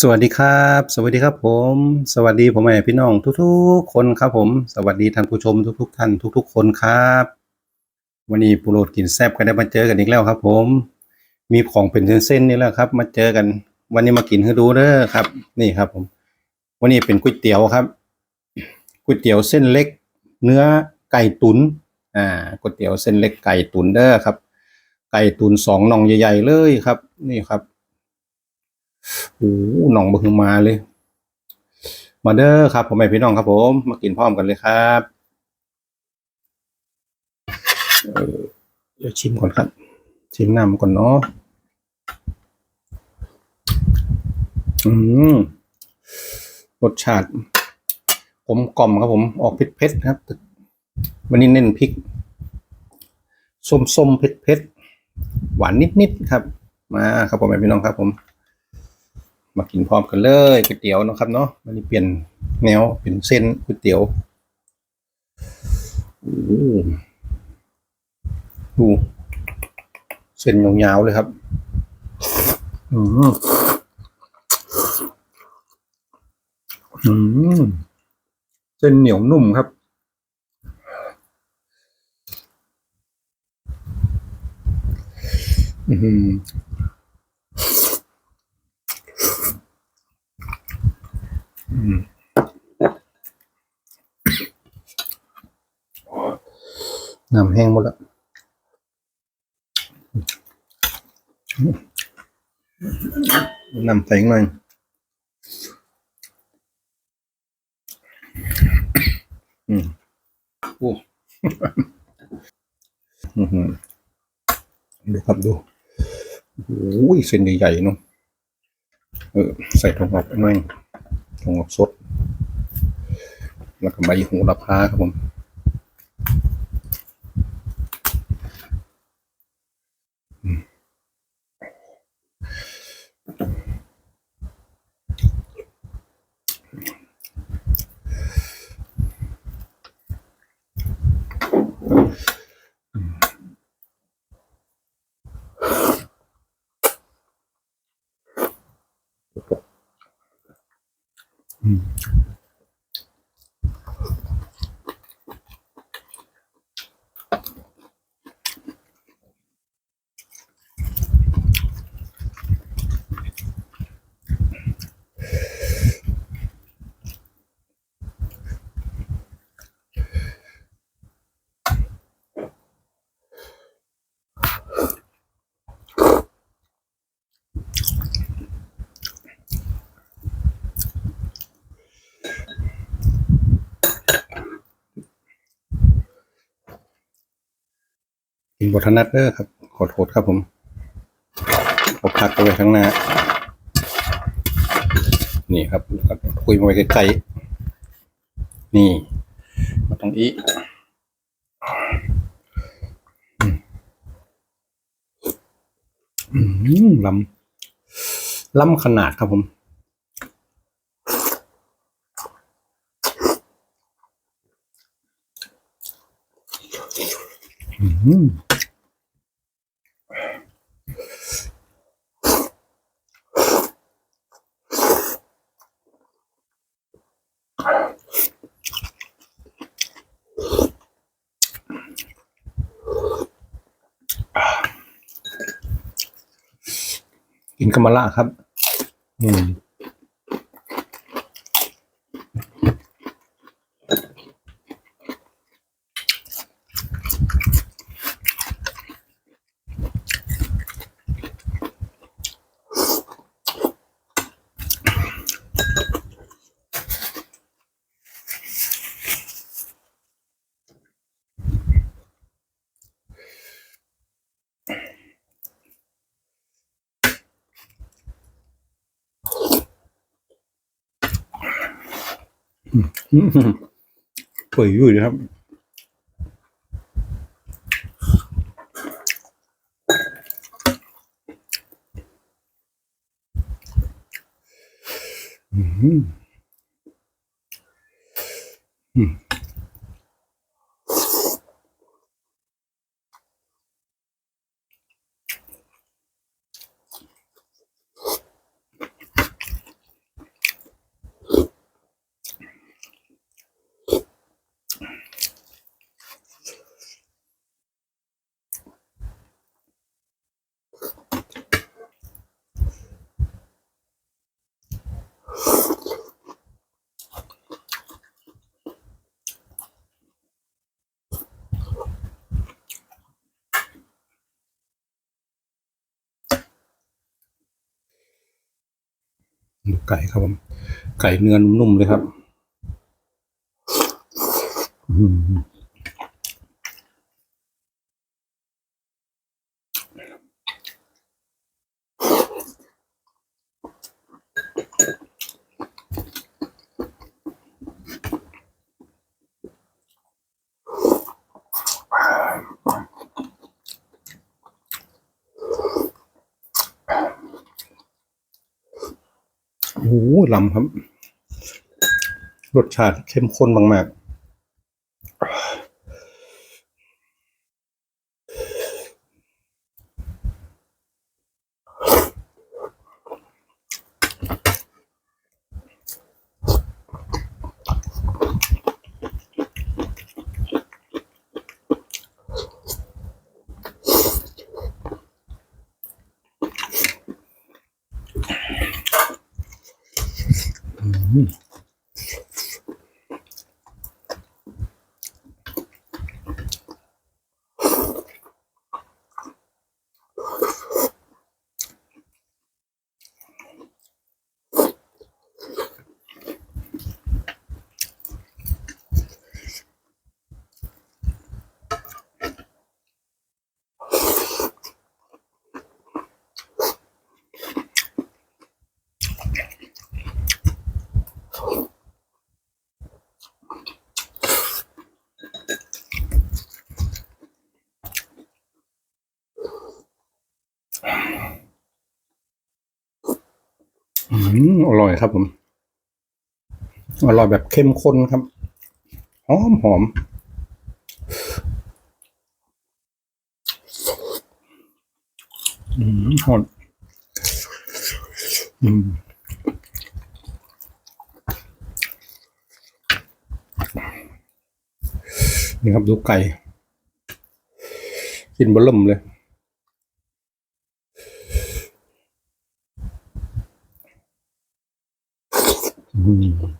สวัสดีครับ สวัสดีครับผม สวัสดีผมแม่พี่น้องทุกๆ คนครับผม สวัสดีท่านผู้ชมทุก ๆ ท่านทุก ๆ คนครับ วันนี้ปูโรดกินแซบก็ได้มาเจอกันอีกแล้วครับ ผม มีของเป็นเส้นๆนี่แหละครับ มาเจอกัน วันนี้มากินให้ดูเด้อครับ นี่ครับ ผม วันนี้เป็นก๋วยเตี๋ยวครับก๋วยเตี๋ยวเส้นเล็ก เนื้อไก่ตุนอ่าก๋วยเตี๋ยวเส้นเล็กไก่ตุนเด้อครับ ไก่ตุนสองน่องใหญ่ ๆ เลยครับ นี่ครับ โอ้หน่องบึงมาเลย มาเด้อครับ ผมแม่พี่น้องครับผม มากินพร้อมกันเลยครับเออเดี๋ยวชิมก่อนครับ ชิมน้ำก่อนเนาะอืมรสชาติกลมกล่อมครับผมออกเผ็ดๆครับ วันนี้เน้นพริก ส้มๆเผ็ดๆหวานนิดๆครับ มาครับผมแม่พี่น้องครับผม มากินพร้อมกันเลยก๋วยเตี๋ยวนะครับเนาะวันนี้เปลี่ยนแนวเป็นเส้นก๋วยเตี๋ยวดูเส้นยาวๆเลยครับ อืมอืมเส้นเหนียวนุ่มครับ อืม น้ำแห้งหมดแล้วน้ำใส่อีกหน่อยอืมโอ้อื้อหือดูครับดูโอ้ยเส้นใหญ่ๆเนาะเออใส่ถั่วงอกหน่อย ของอกสด แล้วก็ใบหูระพาครับผม 嗯。 กินบทนัดเด้อครับ ขอโทษครับผมเอาพักไว้ข้างหน้า นี่ครับคุยมาไว้ใกล้ๆนี่ มาตรงนี้อืมอืมล้ำล้ำขนาดครับผม อืม อินกำมะละครับ อืม ปื่อยอยู่เลยครับ อืมอืม ไก่ครับผม ไก่เนื้อนุ่มเลยครับ อืม หลำครับ รสชาติเข้มข้นมากๆ อื อร่อยครับผม อร่อยแบบเข้มข้นครับ หอมหอมหอมอืมนี่ครับดูไก่ กินบะเริ่มเลย อื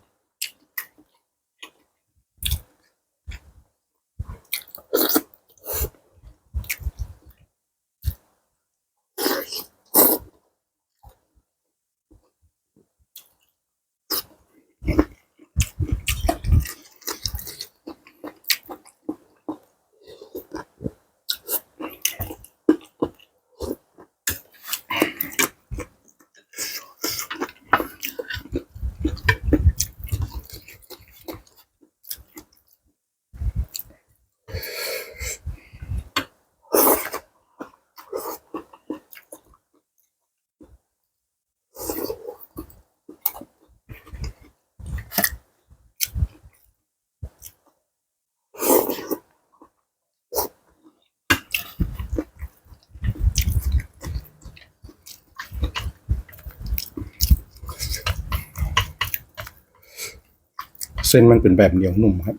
เส้นมันเป็นแบบเหนียวนุ่มครับ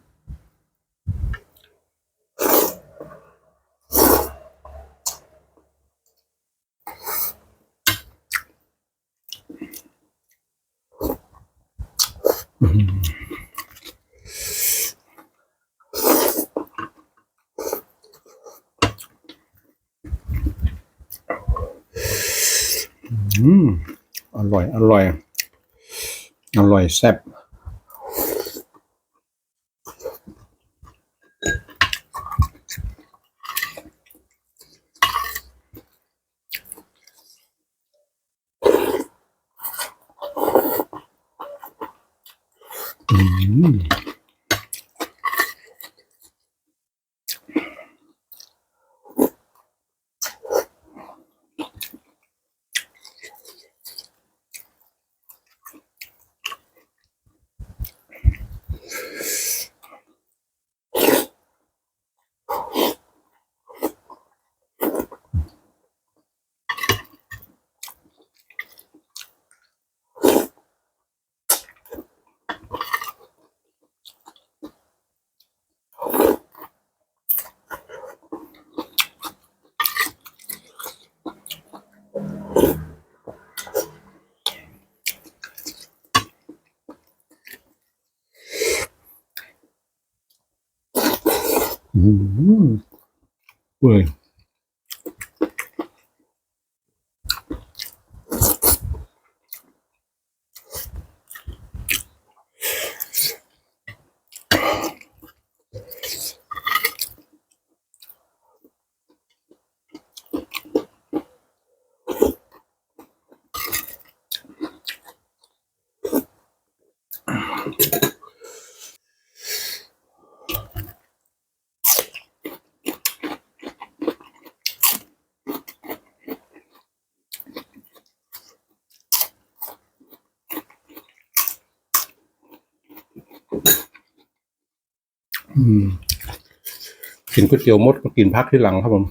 อืม อร่อย อร่อย อร่อยแซ่บ อื มอื กินก๋วยเตี๋ยวมดก็กินพักที่หลังครับผม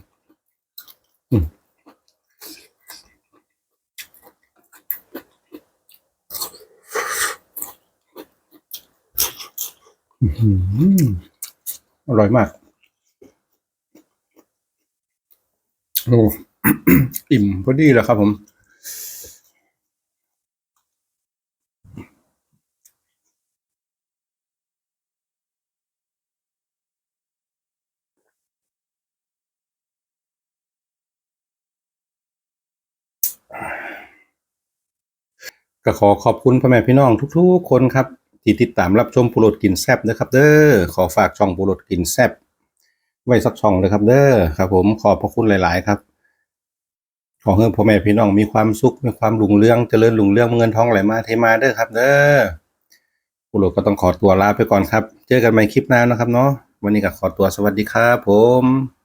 อร่อยมาก โอ้ อิ่มพอดีแล้วครับผม ก็ขอขอบคุณพ่อแม่พี่น้องทุก ๆ คนครับที่ติดตามรับชมปูโรดกินแซบนะครับ เด้อขอฝากช่องปูโรดกินแซบไว้สักช่องเลยครับ เด้อครับ ผมขอบพระคุณหลาย ๆ ครับ ขอให้พ่อแม่พี่น้องมีความสุขมีความรุ่งเรื่องเจริญรุ่งเรื่องเงินทองไหลมาเทมาเด้อครับ เด้อปูโรดก็ต้องขอตัวลาไปก่อนครับ เจอกันใหม่คลิปหน้านะครับเนาะวันนี้ก็ขอตัวสวัสดีครับผม